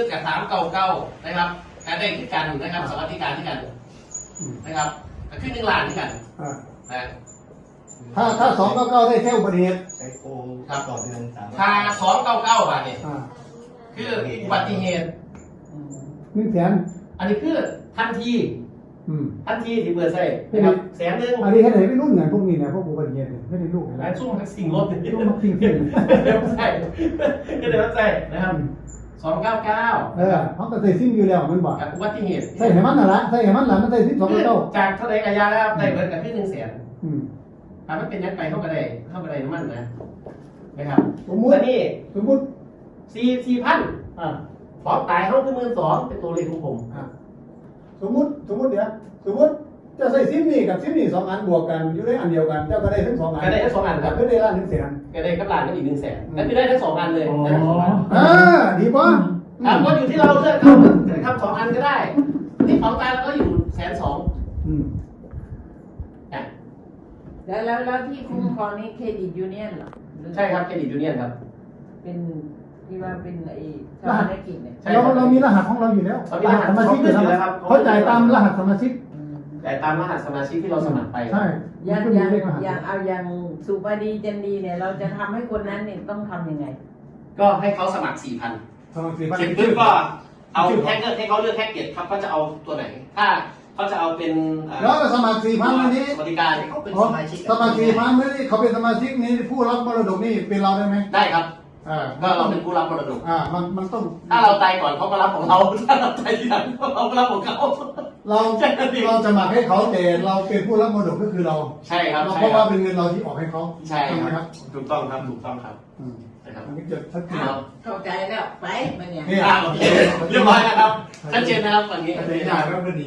นสี่หมื่นกับสามเก่าเก่านะครับการได้ที่กันนะครับสวัสดิการที่กันอืมนะครับขึ้นหนึ่งล้านที่กันอ่านะถ้าถ้าสองเก้าเก้าได้แค่อุบัติเหตุใช้โครงต่อเดือนสามถ้าสองเก้าเก้าบาทเนี่ยอ่าคืออุบัติเหตุหนึ่งแสนอันนี้คือทันทีอืมทันทีที่เปิดใส่นะครับแสนหนึ่งอันนี้แค่ไหนไม่รุ่นไหนพวกนี้เนี่ยพวกอุบัติเหตุเนี่ยไม่ได้ลูกอะไรแล้วช่วงสิ่งรถเนี่ยต้องมาพิงขึ้นเดี๋ยวใส่ก็เดี๋ยวใส่นะครับ สองเก้าเก้าเออเขาก็ใส่ซิมอยู่แล้วมันบอกกับอุบัติเหตุใส่ให้มันน่ะละใส่ให้มันละมันใส่ซิมสองเก้าจากเท่าไหรกระยาแล้วได้เบิดกับที่หนึ่งแสนอืมถ้ามันเป็นยัดไปเข้าไปได้เข้าไปได้น้ำมันนะนะครับสมมุติแต่นี่สมมุติสี่สี่พันอ่าฟอตายเขาคือหมื่นสองเป็นตัวเลขของผมอ่าสมมุติสมมุติเดี๋ยวสมมุติ จะใส่ซิมนี่กับซิมนี่สองอันบวกกันอยู่ในอันเดียวกันเจ้าก็ได้ทั้งสองอันก็ได้ทั้งสองอันครับก็ได้ละหนึ่งแสนก็ได้กับหลานก็อีกหนึ่งแสนนั่นคือได้ทั้งสองอันเลยได้ทั้งสองอันอ่าดีป่ะครับก็อยู่ที่เราเลือกครับครับสองอันก็ได้ที่ของตายเราก็อยู่แสนสองอืมอะแล้วแล้วแล้วที่คุ้มครองนี่เครดิตยูเนียนเหรอหอใช่ครับเครดิตยูเนียนครับ เป็นที่ว่าเป็นไอ้ชาวธุรกิจเนี่ยใช่เราครับเรามีรหัสของเราอยู่แล้วเรามีรหัสสมาชิกอยู่ของเราอยู่แล้แล้ววครับเขาจ่ายตามรหัสสมาชิกอืม แต่ตามรหัสสมาชิกที่เราสมัครไป ใช่อย่างมันอย่างก็มีเลขรหัสอย่างเอาอย่างสุปดีจันดีเนี่ย เราจะทำให้คนนั้นเนี่ยต้องทำยังไง ก็ให้เขาสมัครสี่พันสมัครสี่พัน เสร็จปุ๊บก็เอาแท็กเกอร์ให้เขาเลือกแท็กเก็ตครับเขาจะเอาตัวไหน ถ้าเขาจะเอาเป็นเอ่อแล้วก็สมัครสี่พันอันนี้บริการเขาเป็นอ๋อสมาชิกสมัครสี่พันไม่ได้เขาเป็นสมาชิกนี้ผู้รับมรดกนี่เป็นเราได้ไหมได้ครับ อ่าก็เราเป็นผู้รับมรดก อ่ามันมันต้องถ้าเราตายก่อนเขาก็รับของเรา ถ้าเราตายทีหลังเขาก็รับของเขา เราเราจะหมักให้เขาแต่เราเป็นผู้รับมรดกก็คือเราใช่ครับเราใช่เพราะครัว่าบเป็นเงินเราที่ออกให้เขาใช่ถูกไหมคครัรับบถูกต้องครับถูกต้องครับอืมนะครับอันนี้จะชัดเจนเอาเข้าใจแล้วไปมันเนี่ยนี่อ่าโอเคเรียบร้อยนะครับชัดเจนนะครับวันนี้อันนี้ได้แล้วก็ดี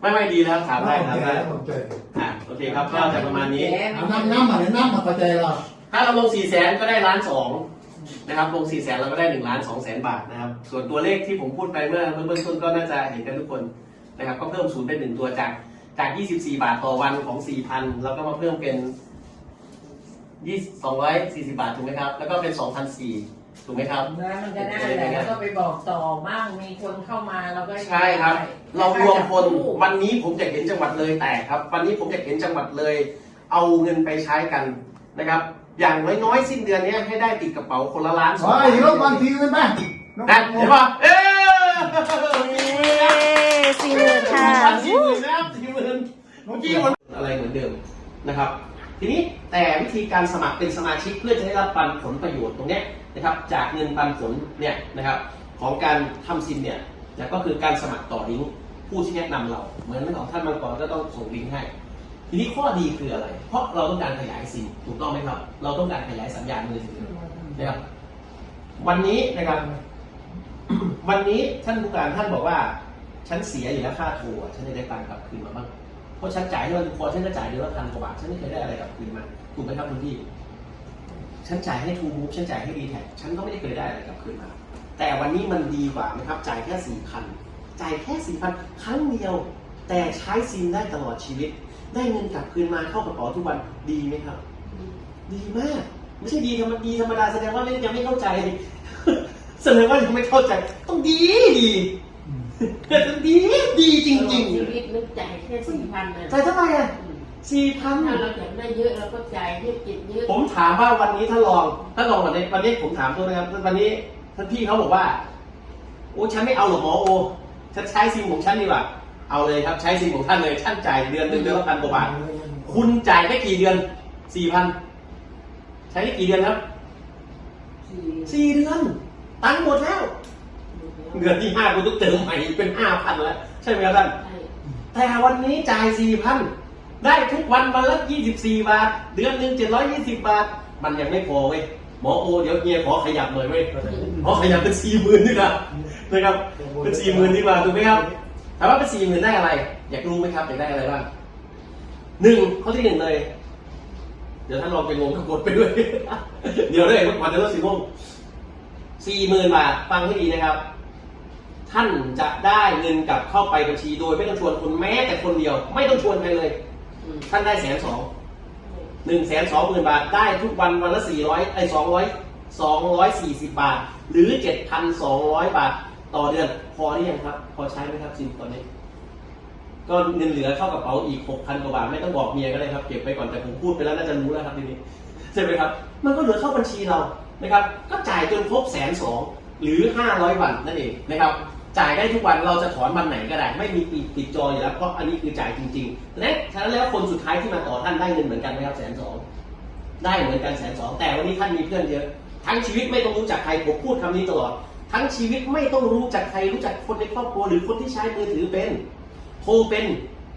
ไม่ไม่ดีแล้วถามได้ถามได้ตกใจอ่าโอเคครับก็จะประมาณนี้เอาน้ำน้ำมาเนี่ยน้ำมาเข้าใจเราถ้าเราลง4ี่แสนก็ได้ล้านสองนะครับลง4ี่แสนเราก็ได้1ล้าน2แสนบาทนะครับ ส่วนตัวเลขที่ผมพูดไปเมื่อเมื่อเบื้องต้นก็น่าจะเห็นกันทุกคนนะครับก็เพิ่มศูนย์เป็นหนึ่งตัวจากจาก 24 บาทต่อวันของ 4,000 แล้วก็มาเพิ่มเป็น20 240 บาทถูกไหมครับ แล้วก็เป็น 2,004ถูกไหมครับแล้วมันก็ได้แหละแล้วก็ไปบอกต่อบ้างมีคนเข้ามาเราก็ใช่ครับได้เรารวมคนวันนี้ผมจะเห็นจังหวัดเลยแตกครับ วันนี้ผมจะเห็นจังหวัดเลย เอาเงินไปใช้กันนะครับ อย่างน้อยๆ สิ้นเดือนเนี้ยให้ได้ติดกระเป๋าคนละล้านสองเฮ้ยรบกวนทีกันไหม นั่นเห็นป่ะเอ๊ะ สี่หมื่นค่ะ สี่หมื่นนะครับสี่หมื่นเมื่อ กี้มันอะไรเหมือนเดิมนะครับ ทีนี้แต่วิธีการสมัครเป็นสมาชิกเพื่อจะได้รับปันผลประโยชน์ตรงนี้นะครับ จากเงินปันผลเนี่ยนะครับของการทำซิมเนี่ยนะก็คือการสมัครต่อลิงก์ผู้ที่แนะนำเรา เหมือนของท่านมังกรก็ต้องส่งลิงก์ให้ ทีนี้ข้อดีคืออะไร เพราะเราต้องการขยายซิมถูกต้องไหมครับ เราต้องการขยายสัญญาณมือถือนะครับ วันนี้นะครับ วันนี้ท่านผู้การท่านบอกว่า ฉันเสียอยู่แล้วค่าทรอะฉันจะได้ตังค์กลับคืนมาบ้าง เพราะฉันจ่ายให้มันพอฉันจะจ่ายเดือนละพันกว่าบาท ฉันไม่เคยได้อะไรกลับคืนมาถูกไหมครับคุณพี่ ฉันจ่ายให้ทูมูฟฉันจ่ายให้ดีแท็ฉันก็ไม่ได้เคยได้อะไรกลับคืนมา แต่วันนี้มันดีกว่าไหมครับ จ่ายแค่สี่พันจ่ายแค่สี่พันครั้งเดียว แต่ใช้ซิมได้ตลอดชีวิต ได้เงินกลับคืนมาเข้ากระเป๋าทุกวันดีไหมครับ ดีมาก ไม่ใช่ดีธรรมดีธรรมดาแสดงว่ายังไม่เข้าใจแสดงว่ายังไม่เข้าใจ ต้องดีดี ต้องดีดีจริงชีวิตนึกจ่ายแค่สี่พันนะๆจ่ายเท่าไหร่อะสี่พัน ถ้าเราอยากได้เยอะเราก็จ่ายให้เก็บเยอะผมถามว่าวันนี้ถ้าลองถ้าลองวันนี้วันนี้ผมถามตัวนะครับวันนี้ท่านพี่เขาบอกว่าโอ้ฉันไม่เอาหรอกหมอโอฉันใช้ซิมของฉันดีกว่าเอาเลยครับใช้ซิมของท่านเลยท่านจ่ายเดือนหนึ่งเดือนละพันกว่าบาทคุณจ่ายได้กี่เดือนสี่พันใช้ได้กี่เดือนครับสี่สี่เดือนตังค์หมดแล้ว เดือนที่ห้าคุณต้องเติมใหม่เป็นห้าพันแล้วใช่ไหมครับท่านใช่แต่วันนี้จ่ายสี่พันได้ทุกวันวันละยี่สิบสี่บาท เดือนหนึ่งเจ็ดร้อยยี่สิบบาท มันยังไม่พอเว้ยหมอโอเดี๋ยวเฮียขอขยับหน่อยเว้ยขอขยับเป็นสี่หมื่นดีกว่านะครับเป็นสี่หมื่นดีกว่าถูกไหมครับถามว่าเป็นสี่หมื่นได้อะไร อยากรู้ไหมครับอยากได้อะไรบ้างหนึ่งข้อที่หนึ่งเลย เดี๋ยวท่านลองไปงงก็กดไปด้วย เดี๋ยวเลยมันจะเริ่มสี่โมงสี่หมื่นบาทฟังให้ดีนะครับ ท่านจะได้เงินกลับเข้าไปบัญชีโดย ไม่ต้องชวนคนแม้แต่คนเดียว ไม่ต้องชวนใครเลยอืมท่านได้แสนสองหนึ่งแสนสองหมื่นบาทได้ทุกวันวันละสี่ร้อยไอ้สองร้อยสองร้อยสี่สิบบาท หรือเจ็ดพันสองร้อยบาทต่อเดือนพอหรือยังครับ พอใช้ไหมครับซิมตอนนี้ ก็เงินเหลือเข้ากระเป๋าอีกหกพันกว่าบาทไม่ต้องบอกเมียก็ได้ครับ เก็บไปก่อนแต่ผมพูดไปแล้วน่าจะรู้แล้วครับทีนี้ใช่ไหมครับ มันก็เหลือเข้าบัญชีเรานะครับ ก็จ่ายจนครบแสนสองหรือห้าร้อยวันนั่นเองนะครับ จ่ายได้ทุกวันเราจะถอนวันไหนก็ได้ ไม่มีติดติดจออยู่แล้วเพราะอันนี้คือจ่ายจริงๆและฉะนั้นแล้วคนสุดท้ายที่มาต่อท่านได้เงินเหมือนกันไหมครับแสนสองได้เหมือนกันแสนสองแต่วันนี้ท่านมีเพื่อนเยอะ ทั้งชีวิตไม่ต้องรู้จักใครผมพูดคำนี้ตลอด ทั้งชีวิตไม่ต้องรู้จักใครรู้จักคนในครอบครัวหรือคนที่ใช้มือถือเป็นโทรเป็น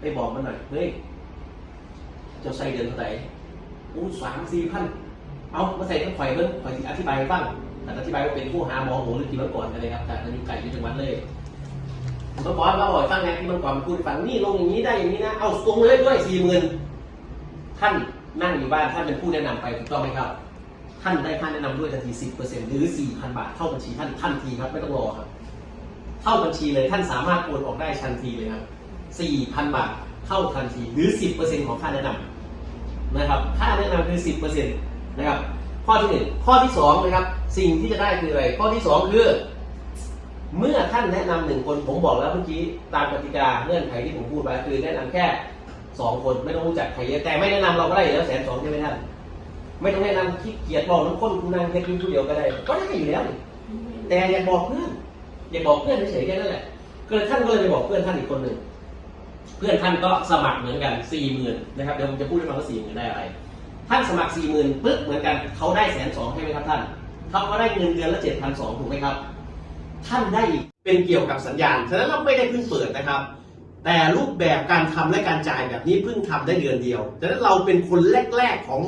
ไปบอกมันหน่อยเฮ้ยเจะใส่เดือนเท่าไหร่อู้สามสี่พันเอามาใส่ทั้งข่อยเบิ้งข่อยอธิบายให้ฟัง อธิบายว่าเป็นผู้หาหมอหมูหรือกินมะก่อนกันเลยครับจากนันยุไก่ที่จังหวัดเลยผมก็บอกว่าบ่อยฟังไงที่มันก่อนมันพูดให้ฟังนี่ลงอย่างนี้ได้อย่างนี้นะเอาตรงเลยด้วยสี่หมื่นท่านนั่งอยู่บ้านท่านเป็นผู้แนะนำไปถูกต้องไหมครับ ท่านได้ค่าแนะนำด้วยทันที10%หรือ4,000บาทเข้าบัญชีท่านทันทีครับไม่ต้องรอครับเข้าบัญชีเลยท่านสามารถโอนออกได้ทันทีเลยครับ4,000บาทเข้าทันทีหรือ10%ของค่าแนะนำนะครับ ค่าแนะนำคือ10%นะครับ ข้อที่หนึ่งข้อที่สองนะครับ สิ่งที่จะได้คืออะไร ข้อที่สองคือ เมื่อท่านแนะนำหนึ่งคนผมบอกแล้วเมื่อกี้ตามกติกาเงื่อนไขที่ผมพูดไปคือแนะนำแค่สองคนไม่ต้องรู้จักใครเยอะแต่ไม่แนะนำเราก็ได้อยู่แล้วแสนสองใช่ไหมท่านไม่ต้องแนะนำขี้เกียจบอกน้ำข้นคุณนางแค่กินผู้เดียวก็ได้ ก็ได้อยู่แล้ว แต่อย่าบอกเพื่อนอย่าบอกเพื่อนเฉยๆแค่นั้นแหละก็เลยท่านก็เลยไปบอกเพื่อนท่านอีกคนหนึ่งเพื่อนท่านก็สมัครเหมือนกันสี่หมื่นนะครับเดี๋ยวผมจะพูดให้ฟังว่าสี่หมื่นได้อะไร ท่านสมัครสี่หมื่นปึ๊บเหมือนกันเขาได้แสนสองใช่ไหมครับท่านเขาก็ได้เงินเดือนละเจ็ดพันสองถูกไหมครับ ท่านได้เป็นเกี่ยวกับสัญญาณฉะนั้นเราไม่ได้เพิ่งเปิดนะครับ แต่รูปแบบการทำและการจ่ายแบบนี้เพิ่งทำได้เดือนเดียวฉะนั้นเราเป็นคนแรกๆของ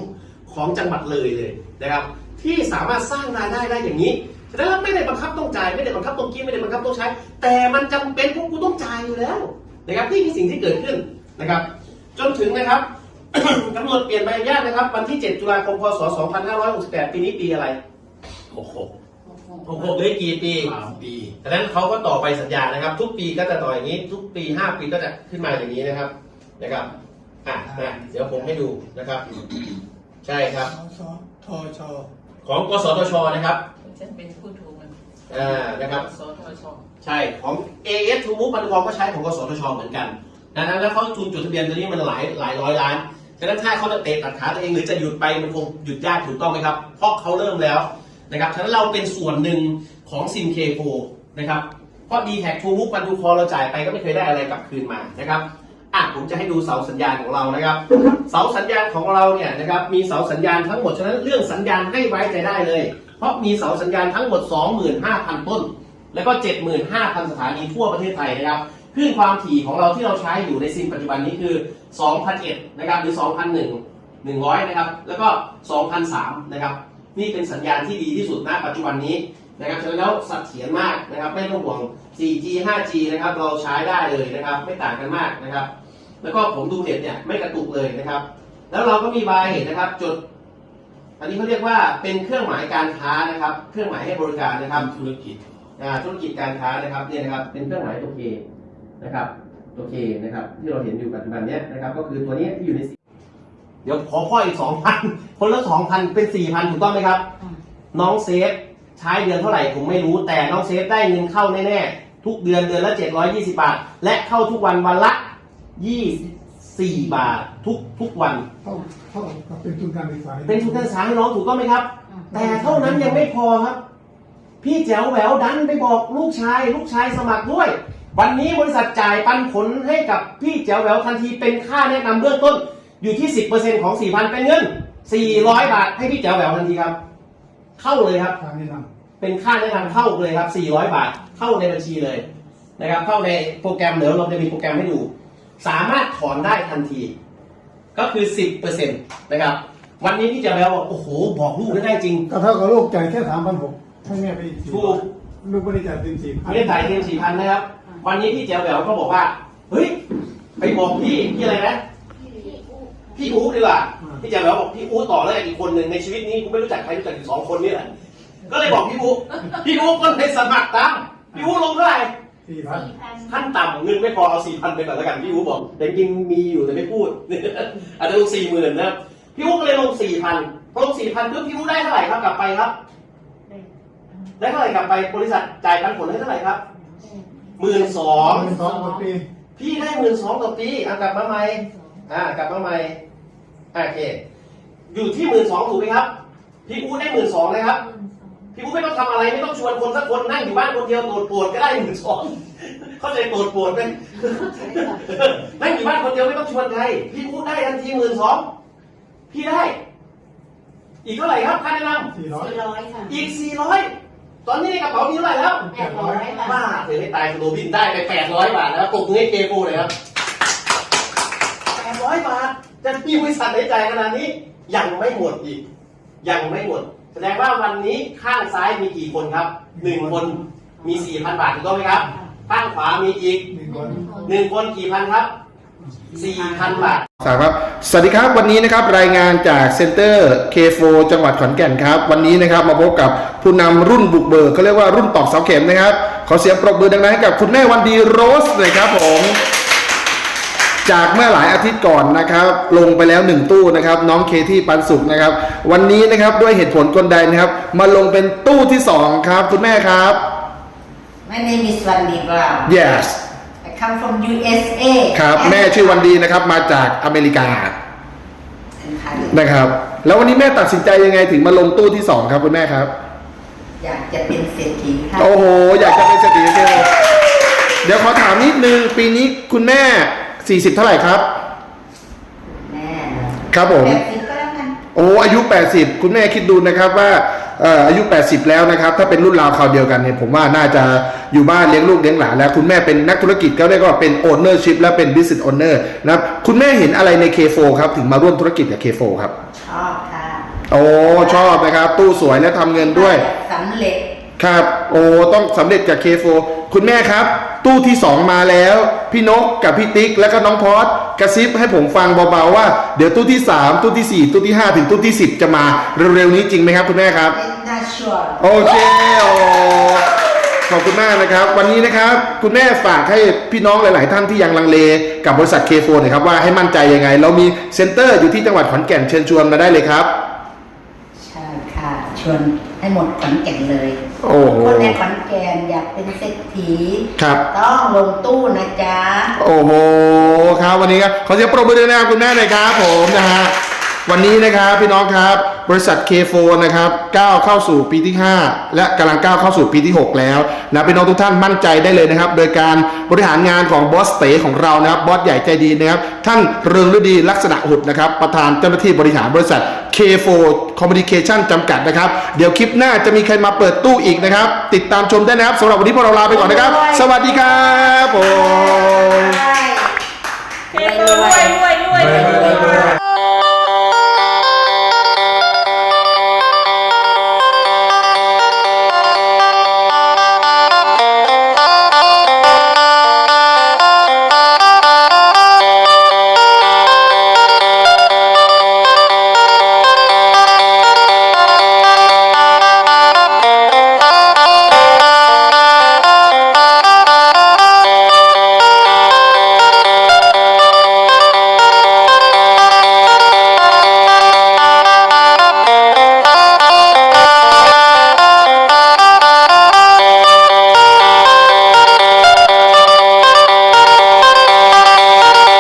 ของจังหวัดเลยเลยนะครับ ที่สามารถสร้างรายได้ได้อย่างนี้ฉะนั้นเราไม่ได้บังคับต้องจ่ายไม่ได้บังคับต้องกินไม่ได้บังคับต้องใช้ แต่มันจำเป็นพวกกูต้องจ่ายอยู่แล้วนะครับนี่คือสิ่งที่เกิดขึ้นนะครับ จนถึงนะครับ กำหนดเปลี่ยนใบอนุญาตนะครับ วันที่ 7 ตุลาคม พศ 2568 ปีนี้ปีอะไรโอ้โห66เหลยกี่ปีสามปีดังนั้นเขาก็ต่อไปสัญญานะครับ ทุกปีก็จะต่ออย่างนี้ ทุกปี 5 ปีก็จะขึ้นมาอย่างนี้นะครับ นะครับ อะนะเดี๋ยวผมให้ดูนะครับ ใช่ครับสทชของกสทชนะครับ ฉันเป็นผู้ถูกมันอ่า นะครับ สทชใช่ ของ AS ทูมูปันกองก็ใช้ของกสทชเหมือนกันดังนั้นแล้วเขาทุนจดทะเบียนตัวนี้มันหลายหลายร้อยล้าน ฉะนั้นถ้าเขาจะเตะตัดขาตัวเองหรือจะหยุดไปมันคงหยุดยากถูกต้องไหมครับ เพราะเขาเริ่มแล้วนะครับฉะนั้นเราเป็นส่วนหนึ่งของซิมเคโฟนะครับเพราะดีแท็กทูมูปันทูคอเราจ่ายไปก็ไม่เคยได้อะไรกลับคืนมานะครับอะผมจะให้ดูเสาสัญญาณของเรานะครับ เสาสัญญาณของเราเนี่ยนะครับมีเสาสัญญาณทั้งหมดฉะนั้นเรื่องสัญญาณให้ไว้ใจได้เลย เพราะมีเสาสัญญาณทั้งหมด 25,000 ต้น แล้วก็ 75,000 สถานีทั่วประเทศไทยนะครับ คลื่นความถี่ของเราที่เราใช้อยู่ในซิมปัจจุบันนี้คือ 2,001 นะครับ หรือ 2,001 100 นะครับ แล้วก็ 2,003 นะครับ นี่เป็นสัญญาณที่ดีที่สุดณปัจจุบันนี้นะครับฉะนั้นแล้วเสัดเถียรมากนะครับ ไม่ต้องห่วง 4G 5G นะครับ เราใช้ได้เลยนะครับ ไม่ต่างกันมากนะครับ แล้วก็ผมดูเน็ตเนี่ยไม่กระตุกเลยนะครับ แล้วเราก็มีใบนะครับจด อันนี้เขาเรียกว่าเป็นเครื่องหมายการค้านะครับ เครื่องหมายให้บริการนะครับ ธุรกิจ อ่า ธุรกิจการค้านะครับ เนี่ยนะครับ เป็นเครื่องหมายตัวเค นะครับตัวเคนะครับ ที่เราเห็นอยู่ปัจจุบันเนี้ยนะครับ ก็คือตัวนี้ที่อยู่ในสีเดี๋ยวขอพ่ออีกสองพันคนละสองพันเป็นสี่พันถูกต้องไหมครับ น้องเซฟใช้เดือนเท่าไหร่ผมไม่รู้แต่น้องเซฟได้เงินเข้าแน่ๆ ทุกเดือนเดือนละ720บาท และเข้าทุกวันวันละ24บาททุกทุกวันเท่าเท่ากับเป็นทุนการศึกษาเป็นทุนการศึกษาให้น้องถูกต้องไหมครับ แต่เท่านั้นยังไม่พอครับ พี่แจ๋วแหววดันไปบอกลูกชาย ลูกชายสมัครด้วย วันนี้บริษัทจ่ายปันผลให้กับพี่แจ๋วแหววทันทีเป็นค่าแนะนำเบื้องต้นอยู่ที่ 10%ของ 4,000 เป็นเงิน 400 บาทให้พี่แจ๋วแหววทันทีครับ เข้าเลยครับ ทางแนะนเป็นค่าแนะนำเข้าเลยครับ 400 บาท เข้าในบัญชีเลยนะครับ เข้าในโปรแกรมเดี๋ยวเราจะมีโปรแกรมให้ดู สามารถถอนได้ทันที ก็คือ 10%นะครับ วันนี้พี่แจ๋วแหววบอกโอ้โห บอกลูกได้จริงำก็เท่ากับลูกจ่ายแค่สามพันหกให้แม่ไปอีกสี่ถูก ลูกไม่ได้จ่ายเต็มสี่ไม่ได้จ่ายเต็มสี่พันนะครับ วันนี้พี่แจ๋วแหววก็บอกว่า เฮ้ย ไปบอกพี่พี่อะไรนะ พี่อู๊ดดีกว่า พี่แจ๋วแหววบอกพี่อู๊ดต่อแล้วอีกคนหนึ่งในชีวิตนี้กูไม่รู้จักใครรู้จักอยู่สองคนนี่แหละ ก็เลยบอกพี่อู๊ดพี่อู๊ดก็เลยสมัครตาม พี่อู๊ดลงเท่าไหร่สี่พันสี่พันขั้นต่ำเงินไม่พอเอาสี่พันไปก่อนแล้วกันพี่อู๋บอกแต่จริงๆมีอยู่แต่ไม่พูด อาจจะลงสี่หมื่นนะครับพี่อุ๊ก็เลยลงสี่พันพอลงสี่พันปุ๊บพี่อุ๊ได้เท่าไหร่ครับกลับไปครับ ได้เท่าไหร่กลับไปบริษัทจ่ายปันผลให้เท่าไหร่ครับ หมื่นสองหมื่นสองต่อปีพี่ได้หมื่นสองต่อปีอะกลับมาใหม่ อ่ากลับมาใหม่อะโอเค อยู่ที่หมื่นสองถูกไหมครับ พี่อู๋ได้หมื่นสองเลยครับ พี่อู๋ไม่ต้องทำอะไรไม่ต้องชวนคนสักคนนั่งอยู่บ้านคนเดียวโดดปวดก็ได้หมื่นสองเข้าใจโดดปวดไหมนั่งอยู่บ้านคนเดียวไม่ต้องชวนใคร พี่อู๋ได้ทันทีหมื่นสองพี่ได้ อีกเท่าไหร่ครับค่าแนะนสี่ร้อย สี่ร้อยค่ะำอีกสี่ร้อย ตอนนี้ในกระเป๋ามีเท่าไหร่แล้วแปดร้อยค่ะ บ้าเธอให้ตายสโลบินได้ไปแปดร้อยบาทแล้วปรบมือให้เคฟูเลยครับแปดร้อยบาทจะมีบริษัทไหนจ่ายขนาดนี้ ยังไม่หมดอีก ยังไม่หมด แสดงว่าวันนี้ข้างซ้ายมีกี่คนครับหนึ่งคนมีสี่พันบาทถูกต้องไหมครับ ข้างขวามีอีกหนึ่งคน หนึ่งคนกี่พันครับ สี่พันบาทครับสวัสดีครับวันนี้นะครับรายงานจากเซ็นเตอร์ K4 จังหวัดขอนแก่นครับ วันนี้นะครับมาพบกับผู้นำรุ่นบุกเบิกเขาเรียกว่ารุ่นตอกเสาเข็มนะครับ ขอเสียงปรบมือดังๆให้กับคุณแม่วันดีโรสเลยครับผมจากเมื่อหลายอาทิตย์ก่อนนะครับ ลงไปแล้วหนึ่งตู้นะครับ น้องเคที่ปันสุขนะครับ วันนี้นะครับด้วยเหตุผลกลใดนะครับ มาลงเป็นตู้ที่สองครับ คุณแม่ครับ My name is Wendy Brown. yes I come from USA. ครับ แม่ชื่อวันดีนะครับ มาจากอเมริกา นะครับ แล้ววันนี้แม่ตัดสินใจยังไงถึงมาลงตู้ที่สองครับคุณแม่ครับ อยากจะเป็นเศรษฐีค่ะโอ้โห อยากจะเป็นเศรษฐีเชียวเดี๋ยวขอถามนิดนึง ปีนี้คุณแม่ 40 เท่าไหร่ครับ แม่ครับผม แปดสิบก็แล้วกัน โอ้อายุ 80 คุณแม่คิดดูนะครับว่าเอ่ออายุ 80 แล้วนะครับ ถ้าเป็นรุ่นราวคราวเดียวกันเนี่ยผมว่าน่าจะอยู่บ้านเลี้ยงลูกเลี้ยงหลานแล้ว คุณแม่เป็นนักธุรกิจก็เรียกว่าเป็น ownership และเป็น business owner นะครับคุณแม่เห็นอะไรใน K4 ครับ ถึงมาร่วมธุรกิจกับ K4 ครับ ชอบค่ะโอ้ชอบนะครับ ตู้สวยและทำเงินด้วยสำเร็จ ครับ โอ้ต้องสำเร็จกับ K4 คุณแม่ครับ ตู้ที่ 2 มาแล้ว พี่นกกับพี่ติ๊กแล้วก็น้องพอดกระซิบให้ผมฟังเบาๆว่าเดี๋ยวตู้ที่ 3 ตู้ที่ 4 ตู้ที่ 5 ถึงตู้ที่ 10 จะมาเร็วๆนี้จริงไหมครับคุณแม่ครับเป็นน่าชัวร์โอเคโอ้ขอบคุณมากนะครับ วันนี้นะครับคุณแม่ฝากให้พี่น้องหลาย ๆ ท่านที่ยังลังเลกับบริษัท K4 หน่อยครับว่าให้มั่นใจยังไง เรามีเซ็นเตอร์อยู่ที่จังหวัดขอนแก่นเชิญชวนมาได้เลยครับใช่ค่ะ ชวนให้หมดขอนแก่นเลย โอ้โห คนในขอนแก่นอยากเป็นเศรษฐีครับ ต้องลงตู้นะจ๊ะ โอ้โห ครับวันนี้ครับขอเสียงปรบมือด้วยนะครับคุณแม่เลยครับผมนะฮะวันนี้นะครับพี่น้องครับ บริษัท K4 นะครับก้าวเข้าสู่ปีที่ 5 และกำลังก้าวเข้าสู่ปีที่ 6 แล้วนะพี่น้องทุกท่านมั่นใจได้เลยนะครับ โดยการบริหารงานของบอสเต๋ของเรานะครับบอสใหญ่ใจดีนะครับท่านเรืองฤดีลักษณะหุดนะครับ ประธานเจ้าหน้าที่บริหารบริษัท K4 Communication จำกัดนะครับ เดี๋ยวคลิปหน้าจะมีใครมาเปิดตู้อีกนะครับ ติดตามชมได้นะครับสำหรับวันนี้พวกเราลาไปก่อนนะครับ สวัสดีครับผมเทปูรวยรวย